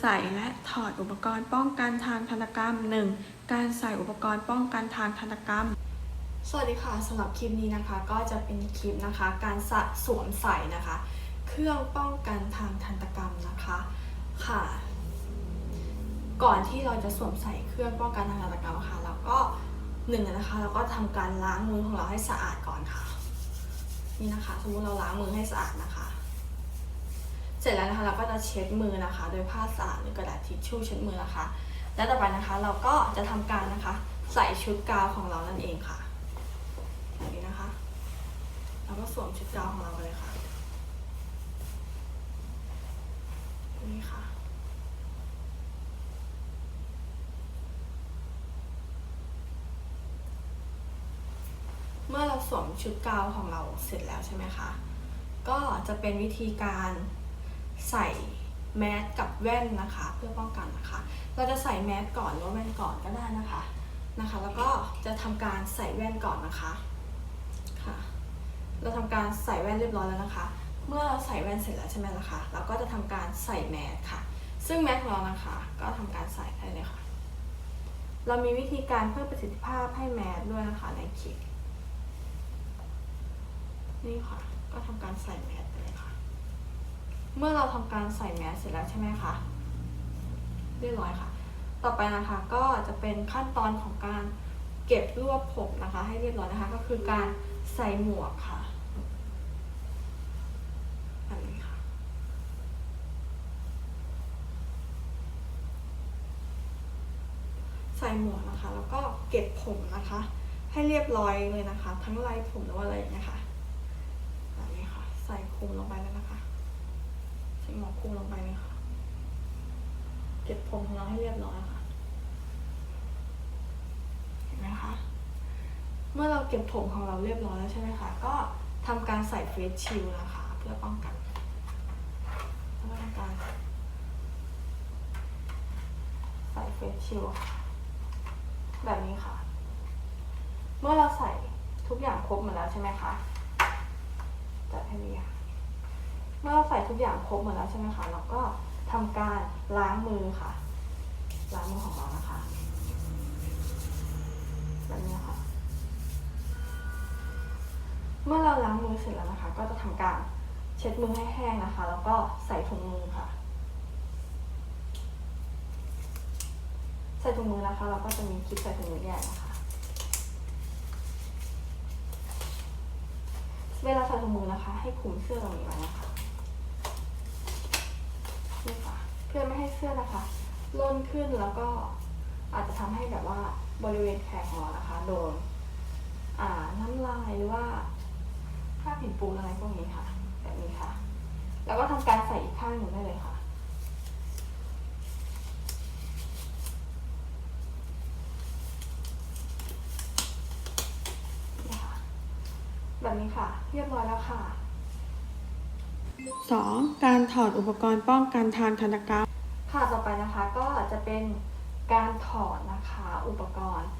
ใส่และถอดอุปกรณ์ป้องกันทางทันตกรรม 1. การใส่อุปกรณ์ป้องกันทางทันตกรรม สวัสดีค่ะสำหรับคลิปนี้นะคะ ก็จะเป็นคลิปนะคะ การสสวมใส่นะคะ เครื่องป้องกันทางทันตกรรมนะคะค่ะ ก่อนที่เราจะสวมใส่เครื่องป้องกันทางทันตกรรมค่ะเราก็หนึ่งนะคะเราก็ทำการล้างมือของเราให้สะอาดก่อนค่ะ นี่นะคะสมมติเราล้างมือให้สะอาดนะคะ เสร็จแล้วนะคะเราก็จะเช็ดมือนะคะ โดยผ้าสะอาดหรือกระดาษทิชชู่เช็ดมือนะคะ และต่อไปนะคะเราก็จะทำการนะคะ ใส่ชุดกาวของเรานั่นเองค่ะแบบนี้นะคะ เราก็สวมชุดกาวของเราเลยค่ะนี่ค่ะเมื่อเราสวมชุดกาวของเราเสร็จแล้วใช่ไหมคะ ก็จะเป็นวิธีการ ใส่แมสกับแว่นนะคะ เพื่อป้องกันนะคะ เราจะใส่แมสก่อนหรือว่าแว่นก่อนก็ได้นะคะนะคะ แล้วก็จะทำการใส่แว่นก่อนนะคะค่ะ เราทำการใส่แว่นเรียบร้อยแล้วนะคะ เมื่อเราใส่แว่นเสร็จแล้วใช่ไหมล่ะคะเราก็จะทำการใส่แมสค่ะ ซึ่งแมสของเรานะคะ ก็ทำการใส่ได้เลยค่ะ เรามีวิธีการเพิ่มประสิทธิภาพให้แมสด้วยนะคะในคลิปนี่ค่ะ ก็ทำการใส่แมสไป เมื่อเราทำการใส่แมสเสร็จแล้วใช่ไหมคะเรียบร้อยค่ะ ต่อไปนะคะก็จะเป็นขั้นตอนของการเก็บรวบผมนะคะ ให้เรียบร้อยนะคะ ก็คือการใส่หมวกค่ะแบบนี้ค่ะ ใส่หมวกนะคะ แล้วก็เก็บผมนะคะ ให้เรียบร้อยเลยนะคะ ทั้งลายผมหรือว่าอะไรอย่างเงี้ยค่ะแบบนี้ค่ะ ใส่คุมลงไปแล้วนะคะ ส่หมวกคลุมลงไปเลยค่ะ เก็บผมของเราให้เรียบร้อยค่ะ เห็นไหมคะ เมื่อเราเก็บผมของเราเรียบร้อยแล้วใช่ไหมคะ ก็ทำการใส่เฟสชิลด์นะคะ เพื่อป้องกันแล้วก็ทำการใส่เฟสชิลด์แบบนี้ค่ะ เมื่อเราใส่ทุกอย่างครบหมดแล้วใช่ไหมคะจัดให้ดีค่ะ เมื่อใส่ทุกอย่างครบหมดแล้วใช่ไหมคะเราก็ทำการล้างมือค่ะ ล้างมือของเรานะคะแบบนี้ค่ะ เมื่อเราล้างมือเสร็จแล้วนะคะ ก็จะทำการเช็ดมือให้แห้งนะคะ แล้วก็ใส่ถุงมือค่ะ ใส่ถุงมือนะคะ เราก็จะมีคลิปใส่ถุงมือแยกนะคะ เวลาใส่ถุงมือนะคะ ให้คุมเสื้อตรงนี้ไว้นะคะนี่ค่ะ เพื่อไม่ให้เสื้อนะคะล่นขึ้นแล้วก็อาจจะทำให้แบบว่าบริเวณแขนของเรานะคะ โดนอ่าน้ำลายหรือว่าผ้าผินปูนอะไรพวกนี้ค่ะ แบบนี้ค่ะ แล้วก็ทำการใส่อีกข้างหนึ่งได้เลยค่ะ แบบนี้ค่ะ เรียบร้อยแล้วค่ะ 2. การถอดอุปกรณ์ป้องกันทางธนกรรม ค่ะต่อไปนะคะก็จะเป็นการถอดนะคะอุปกรณ์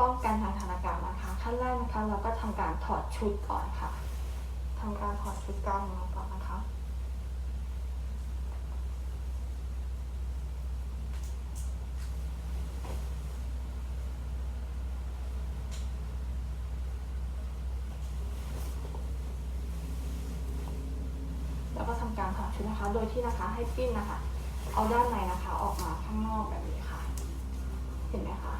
ป้องกันทางธนกรรมนะคะ ขั้นแรกนะคะเราก็ทำการถอดชุดก่อนค่ะทำการถอดชุดกาวของเราก่อนนะคะ แล้วก็ทำการถอดชุด นะคะ โดยที่นะคะให้ปิ้นนะคะ เอาด้านในนะคะ ออกมาข้างนอกแบบนี้ค่ะ เห็นไหมคะ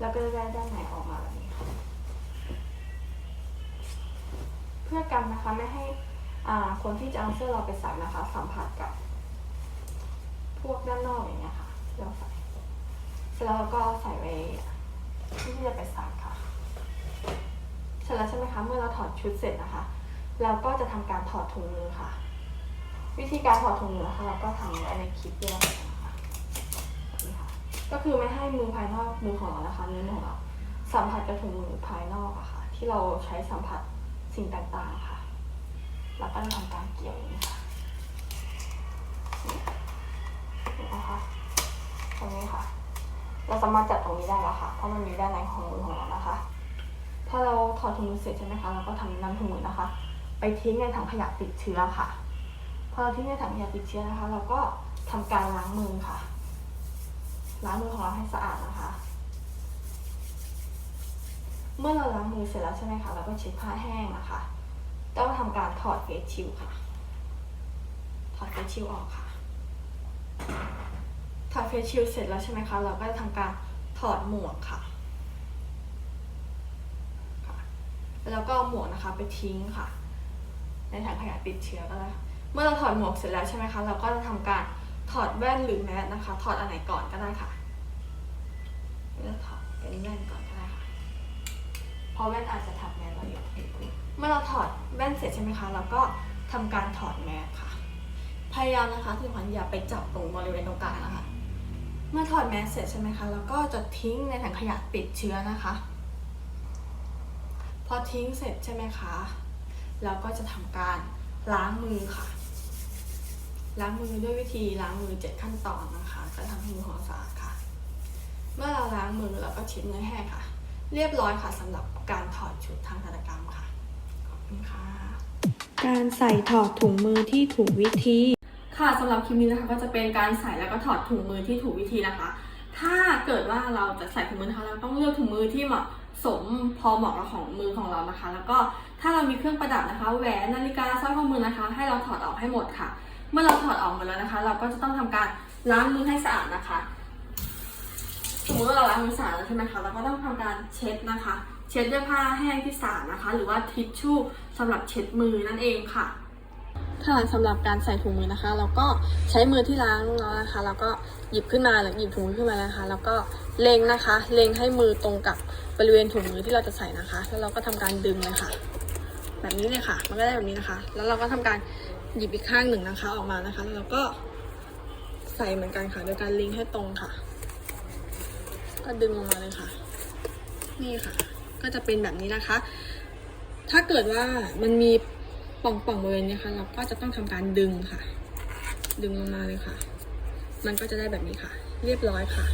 แล้วก็ได้ด้านในออกมาแบบนี้ค่ะ เพื่อกันนะคะไม่ให้อ่าคนที่จะเอาเสื้อเราไปใส่นะคะ สัมผัสกับพวกด้านนอกอย่างเงี้ยค่ะที่เราใส่ เสร็จแล้วเราก็ใส่ไว้ที่จะไปซักค่ะ เสร็จแล้วใช่ไหมคะ เมื่อเราถอดชุดเสร็จนะคะ เราก็จะทำการถอดถุงมือค่ะ วิธีการถอดถุงมือนะคะเราก็ทำไว้ในคลิปด้วยนะคะนี่ค่ะ ก็คือไม่ให้มือภายนอกมือของเรานะคะนิ้วของเราสัมผัสกับถุงมือภายนอกอะค่ะ ที่เราใช้สัมผัสสิ่งต่างๆค่ะแล้วก็จะทำการเกี่ยวอย่างนี้ค่ะนี่นะคะตรงนี้ค่ะ เราสามารถจับตรงนี้ได้แล้วค่ะ เพราะมันมีด้านในของมือของเรานะคะ พอเราถอดถุงมือเสร็จใช่ไหมคะ เราก็ทำน้ำถุงมือนะคะ ไปทิ้งในถังขยะติดเชื้อค่ะ พอเราทิ้งในถังขยะติดเชื้อนะคะ เราก็ทำการล้างมือค่ะ ล้างมือของเราให้สะอาดนะคะ เมื่อเราล้างมือเสร็จแล้วใช่ไหมคะ เราก็เช็ดผ้าแห้งนะคะ ต้องทำการถอดเฟสชิลค่ะ ถอดเฟสชิลออกค่ะ ถอดเฟสชิลเสร็จแล้วใช่ไหมคะ เราก็จะทำการถอดหมวกค่ะ แล้วก็หมวกนะคะไปทิ้งค่ะ ในถังขยะติดเชื้อก็ได้เมื่อเราถอดหมวกเสร็จแล้วใช่ไหมคะ เราก็จะทำการถอดแว่นหรือแมสนะคะ ถอดอันไหนก่อนก็ได้ค่ะเลือถอดเป็นแว่นก่อนก็ได้ค่ะ เพราะแว่นอาจจะทับแมสเราอยู่ เมื่อเราถอดแว่นเสร็จใช่ไหมคะ เราก็ทำการถอดแมสค่ะ พยายามนะคะที่ขวัญอย่าไปจับตรงบริเวณตรงกลางนะคะ เมื่อถอดแมสเสร็จใช่ไหมคะแล้วก็จะทิ้งในถังขยะติดเชื้อนะคะ พอทิ้งเสร็จใช่ไหมคะเราก็จะทำการล้างมือค่ะ ล้างมือด้วยวิธีล้างมือเจ็ดขั้นตอนนะคะก็ทำให้มือของสะอาดค่ะ เมื่อเราล้างมือเราก็เช็ดมือแห้งค่ะ เรียบร้อยค่ะสำหรับการถอดชุดทางทันตกรรมค่ะขอบคุณค่ะการใส่ถอดถุงมือที่ถูกวิธี ค่ะสำหรับคลิปนี้นะคะก็จะเป็นการใส่แล้วก็ถอดถุงมือที่ถูกวิธีนะคะ ถ้าเกิดว่าเราจะใส่ถุงมือนะคะเราต้องเลือกถุงมือที่เหมาะสมพอเหมาะกับของมือของเรานะคะ แล้วก็ถ้าเรามีเครื่องประดับนะคะ แหวนนาฬิกาสร้อยข้อมือนะคะ ให้เราถอดออกให้หมดค่ะ เมื่อเราถอดออกหมดแล้วนะคะ เราก็จะต้องทำการล้างมือให้สะอาดนะคะ สมมติว่าเราล้างมือสะอาดแล้วใช่ไหมคะเราก็ต้องทำการเช็ดนะคะ เช็ดด้วยผ้าแห้งที่สะอาดนะคะ หรือว่าทิชชู่สำหรับเช็ดมือนั่นเองค่ะ ค่ะสำหรับการใส่ถุงมือนะคะ เราก็ใช้มือที่ล้างแล้วนะคะ แล้วก็หยิบขึ้นมาหรือหยิบถุงมือขึ้นมานะคะ แล้วก็เล็งนะคะ เล็งให้มือตรงกับบริเวณถุงมือที่เราจะใส่นะคะ แล้วเราก็ทำการดึงเลยค่ะ แบบนี้เลยค่ะ มันก็ได้แบบนี้นะคะ แล้วเราก็ทำการหยิบอีกข้างหนึ่งนะคะ ออกมานะคะ แล้วเราก็ใส่เหมือนกันค่ะ โดยการเล็งให้ตรงค่ะ ก็ดึงออกมาเลยค่ะ นี่ค่ะ ก็จะเป็นแบบนี้นะคะ ถ้าเกิดว่ามันมี ป่องๆบริเวณนี้ค่ะ เราก็จะต้องทำการดึงค่ะ ดึงลงมาเลยค่ะ มันก็จะได้แบบนี้ค่ะ เรียบร้อยค่ะ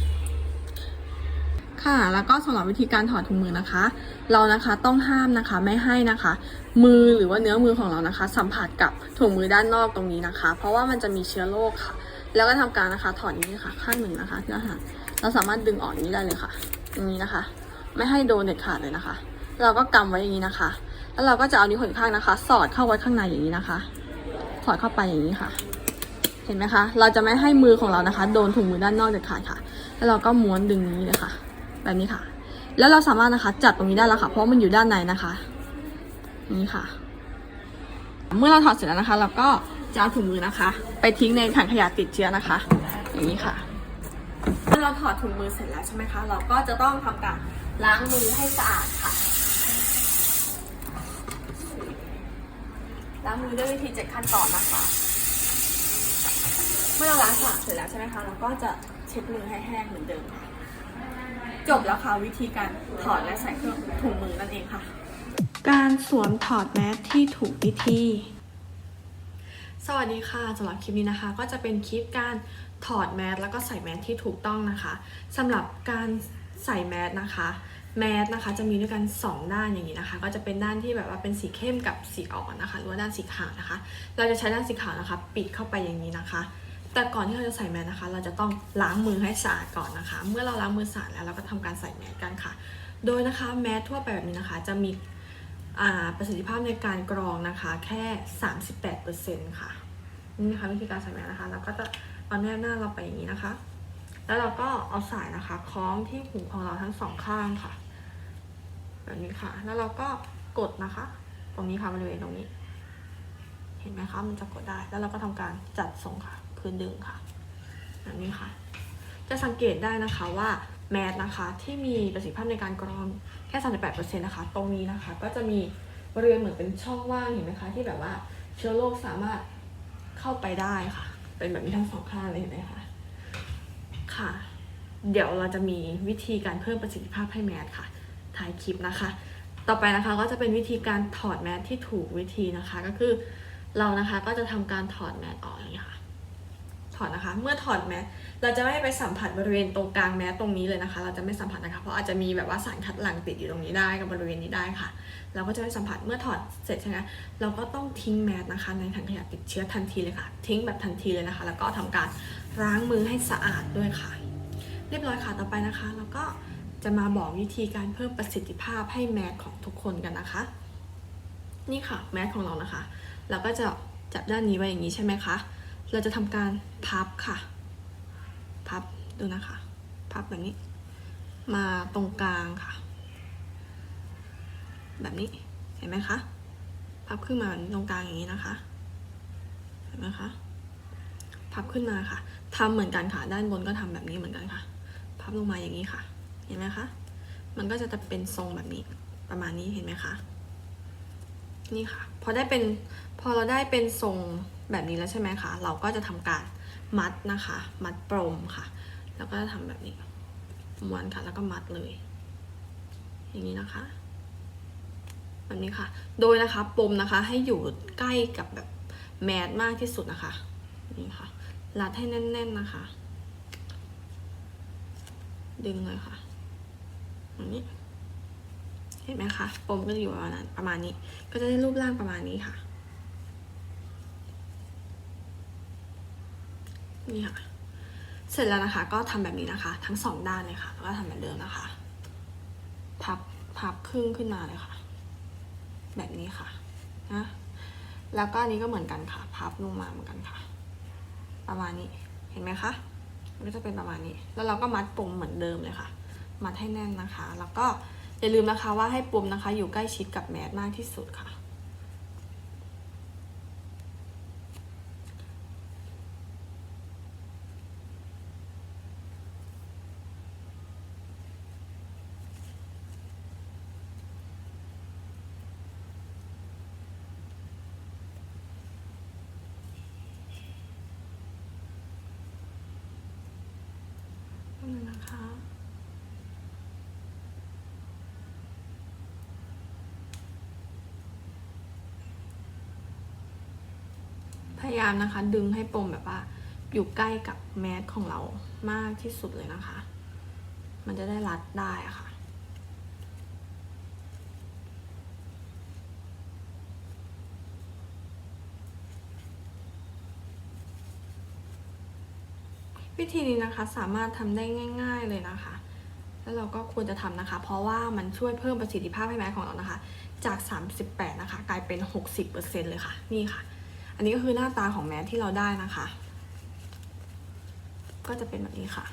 ค่ะ แล้วก็สำหรับวิธีการถอดถุงมือนะคะ เรานะคะต้องห้ามนะคะไม่ให้นะคะ มือหรือว่าเนื้อมือของเรานะคะ สัมผัสกับถุงมือด้านนอกตรงนี้นะคะ เพราะว่ามันจะมีเชื้อโรคค่ะ แล้วก็ทำการนะคะถอดนี้ค่ะ ข้างหนึ่งนะคะที่เราหาเราสามารถดึงออกนี้ได้เลยค่ะอย่างนี้นะคะ ไม่ให้โดนเด็ดขาดเลยนะคะ เราก็กำไว้อย่างนี้นะคะ แล้วเราก็จะเอานิ้วหัวข้างนะคะ สอดเข้าไว้ข้างในอย่างนี้นะคะ สอดเข้าไปอย่างนี้ค่ะ เห็นไหมคะ เราจะไม่ให้มือของเรานะคะ โดนถุงมือด้านนอกเด็ดขาดค่ะ แล้วเราก็ม้วนดึงนี้เลยค่ะ แบบนี้ค่ะ แล้วเราสามารถนะคะจับตรงนี้ได้แล้วค่ะ เพราะมันอยู่ด้านในนะคะ นี้ค่ะ เมื่อเราถอดเสร็จแล้วนะคะ เราก็จะเอาถุงมือนะคะ ไปทิ้งในถังขยะติดเชื้อนะคะ อย่างนี้ค่ะเมื่อเราถอดถุงมือเสร็จแล้วใช่ไหมคะ เราก็จะต้องทำการล้างมือให้สะอาดค่ะ ล้างมือด้วยวิธีเจ็ดขั้นตอนนะคะ เมื่อเราล้างสะอาดเสร็จแล้วใช่ไหมคะ เราก็จะเช็ดมือให้แห้งเหมือนเดิม จบแล้วค่ะวิธีการถอดและใส่เครื่องถุงมือนั่นเองค่ะ การสวมถอดแมสที่ถูกวิธี สวัสดีค่ะสำหรับคลิปนี้นะคะ ก็จะเป็นคลิปการถอดแมสแล้วก็ใส่แมสที่ถูกต้องนะคะสำหรับการใส่แมสนะคะ แมสนะคะจะมีด้วยกัน 2 ด้านอย่างนี้นะคะ ก็จะเป็นด้านที่แบบว่าเป็นสีเข้มกับสีอ่อนนะคะ หรือว่าด้านสีขาวนะคะ เราจะใช้ด้านสีขาวนะคะ ปิดเข้าไปอย่างนี้นะคะ แต่ก่อนที่เราจะใส่แมสนะคะ เราจะต้องล้างมือให้สะอาดก่อนนะคะ เมื่อเราล้างมือสะอาดแล้วเราก็ทำการใส่แมสกันค่ะ โดยนะคะแมสทั่วไปแบบนี้นะคะ จะมีประสิทธิภาพในการกรองนะคะแค่ 38%ค่ะนี่นะคะวิธีการใส่แมสนะคะ เราก็จะเอาแนบหน้าเราไปอย่างนี้นะคะ แล้วเราก็เอาสายนะคะคล้องที่หูของเราทั้งสองข้างค่ะ แบบนี้ค่ะ แล้วเราก็กดนะคะ ตรงนี้ค่ะบริเวณตรงนี้ เห็นไหมคะมันจะกดได้ แล้วเราก็ทำการจัดทรงค่ะ พื้นดึงค่ะ แบบนี้ค่ะ จะสังเกตได้นะคะว่าแมสนะคะที่มีประสิทธิภาพในการกรองแค่ 38%นะคะ ตรงนี้นะคะ ก็จะมีบริเวณเหมือนเป็นช่องว่างเห็นไหมคะ ที่แบบว่าเชื้อโรคสามารถเข้าไปได้ค่ะ เป็นแบบนี้ทั้งสองข้างเลยเห็นไหมคะ ค่ะ เดี๋ยวเราจะมีวิธีการเพิ่มประสิทธิภาพให้แมสค่ะถ่ายคลิปนะคะ ต่อไปนะคะก็จะเป็นวิธีการถอดแมสที่ถูกวิธีนะคะ ก็คือเรานะคะก็จะทำการถอดแมสออกอย่างนี้ค่ะ ถอดนะคะ เมื่อถอดแมสเราจะไม่ไปสัมผัสบริเวณตรงกลางแมสตรงนี้เลยนะคะ เราจะไม่สัมผัสนะคะ เพราะอาจจะมีแบบว่าสารคัดหลั่งติดอยู่ตรงนี้ได้กับบริเวณนี้ได้ค่ะ เราก็จะไม่สัมผัสเมื่อถอดเสร็จใช่ไหมเราก็ต้องทิ้งแมสนะคะ ในถังขยะติดเชื้อทันทีเลยค่ะ ทิ้งแบบทันทีเลยนะคะ แล้วก็ทำการ ล้างมือให้สะอาดด้วยค่ะ เรียบร้อยค่ะต่อไปนะคะ แล้วก็จะมาบอกวิธีการเพิ่มประสิทธิภาพให้แมสของทุกคนกันนะคะ นี่ค่ะแมสของเรานะคะ เราก็จะจับด้านนี้ไว้อย่างนี้ใช่ไหมคะ เราจะทำการพับค่ะ พับดูนะคะ พับแบบนี้ มาตรงกลางค่ะ แบบนี้เห็นไหมคะ พับขึ้นมาตรงกลางอย่างนี้นะคะ เห็นไหมคะ พับขึ้นมาค่ะทำเหมือนกันค่ะ ด้านบนก็ทำแบบนี้เหมือนกันค่ะ พับลงมาอย่างนี้ค่ะ เห็นไหมคะ มันก็จะเป็นทรงแบบนี้ ประมาณนี้เห็นไหมคะ นี่ค่ะ พอได้เป็น พอเราได้เป็นทรงแบบนี้แล้วใช่ไหมคะ เราก็จะทำการมัดนะคะ มัดปรมค่ะ แล้วก็จะทำแบบนี้ ม้วนค่ะ แล้วก็มัดเลย อย่างนี้นะคะ แบบนี้ค่ะ โดยนะคะปมนะคะให้อยู่ใกล้กับแบบแมสมากที่สุดนะคะ นี่ค่ะ รัดให้แน่น ๆนะคะ ดึงเลยค่ะแบบนี้เห็นไหมคะปมก็จะอยู่ประมาณนั้นประมาณนี้ ก็จะได้รูปร่างประมาณนี้ค่ะ นี่ค่ะ เสร็จแล้วนะคะ ก็ทำแบบนี้นะคะ ทั้งสองด้านเลยค่ะ แล้วก็ทำแบบเดิมนะคะ พับ พับครึ่งขึ้นมาเลยค่ะ แบบนี้ค่ะ นะ แล้วก็อันนี้ก็เหมือนกันค่ะ พับลงมาเหมือนกันค่ะ ประมาณนี้เห็นไหมคะมันก็จะเป็นประมาณนี้ แล้วเราก็มัดปมเหมือนเดิมเลยค่ะ มัดให้แน่นนะคะ แล้วก็อย่าลืมนะคะว่าให้ปมนะคะ อยู่ใกล้ชิดกับแมสมากที่สุดค่ะ นี่นะคะพยายามนะคะ ดึงให้ปมแบบว่า อยู่ใกล้กับแมสของเรามากที่สุดเลยนะคะ มันจะได้รัดได้ะค่ะ วิธีนี้นะคะสามารถทำได้ง่าย ๆเลยนะคะ แล้วเราก็ควรจะทำนะคะ เพราะว่ามันช่วยเพิ่มประสิทธิภาพให้แมสของเรานะคะ จาก 38 นะคะ กลายเป็น 60%เลยค่ะ นี่ค่ะ อันนี้ก็คือหน้าตาของแมสที่เราได้นะคะ ก็จะเป็นแบบนี้ค่ะ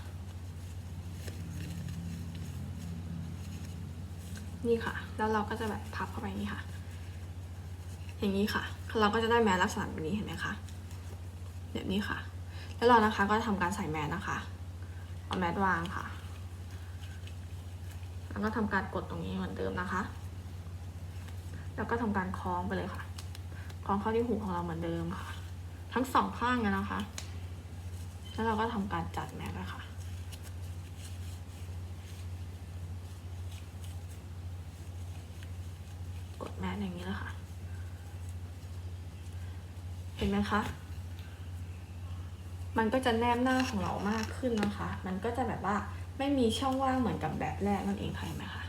นี่ค่ะ แล้วเราก็จะแบบพับเข้าไปนี้ค่ะ อย่างนี้ค่ะ เราก็จะได้แมสลักษณะแบบนี้เห็นไหมคะ แบบนี้ค่ะ แล้วเรานะคะก็ทำการใส่แมสนะคะ เอาแมสวางค่ะ แล้วก็ทำการกดตรงนี้เหมือนเดิมนะคะ แล้วก็ทำการคล้องไปเลยค่ะ คล้องเข้าที่หูของเราเหมือนเดิมค่ะ ทั้งสองข้างเลยนะคะ แล้วเราก็ทำการจัดแมสเลยค่ะกดแมสอย่างนี้เลยค่ะ เห็นไหมคะ มันก็จะแนบหน้าของเรามากขึ้นนะคะ มันก็จะแบบว่าไม่มีช่องว่างเหมือนกับแบบแรกนั่นเองค่ะเห็นไหมคะ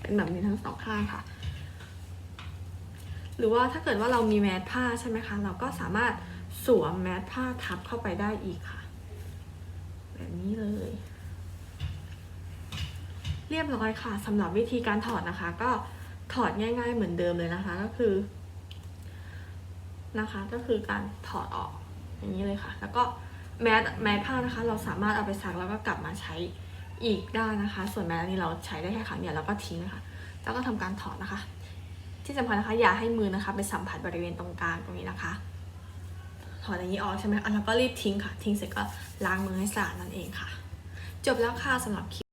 เป็นแบบนี้ทั้งสองข้างค่ะ หรือว่าถ้าเกิดว่าเรามีแมสผ้าใช่ไหมคะ เราก็สามารถสวมแมสผ้าทับเข้าไปได้อีกค่ะ แบบนี้เลย เรียบร้อยค่ะสำหรับวิธีการถอดนะคะ ก็ถอดง่าย ๆ เหมือนเดิมเลยนะคะ ก็คือ นะคะก็คือการถอดออกอย่างนี้เลยค่ะ แล้วก็แมสแมสผ้านะคะ เราสามารถเอาไปซักแล้วก็กลับมาใช้อีกได้นะคะ ส่วนแมสนนี้เราใช้ได้แค่ครั้งเดียวแล้วก็ทิ้งค่ะแล้วก็ทำการถอดนะคะ ที่สำคัญนะคะอย่าให้มือนะคะ ไปสัมผัสบริเวณตรงกลางตรงนี้นะคะ ถอดอย่างนี้ออกใช่ไหมอะแล้วก็รีบทิ้งค่ะ ทิ้งเสร็จก็ล้างมือให้สะอาดนั่นเองค่ะ จบแล้วค่ะสำหรับคลิป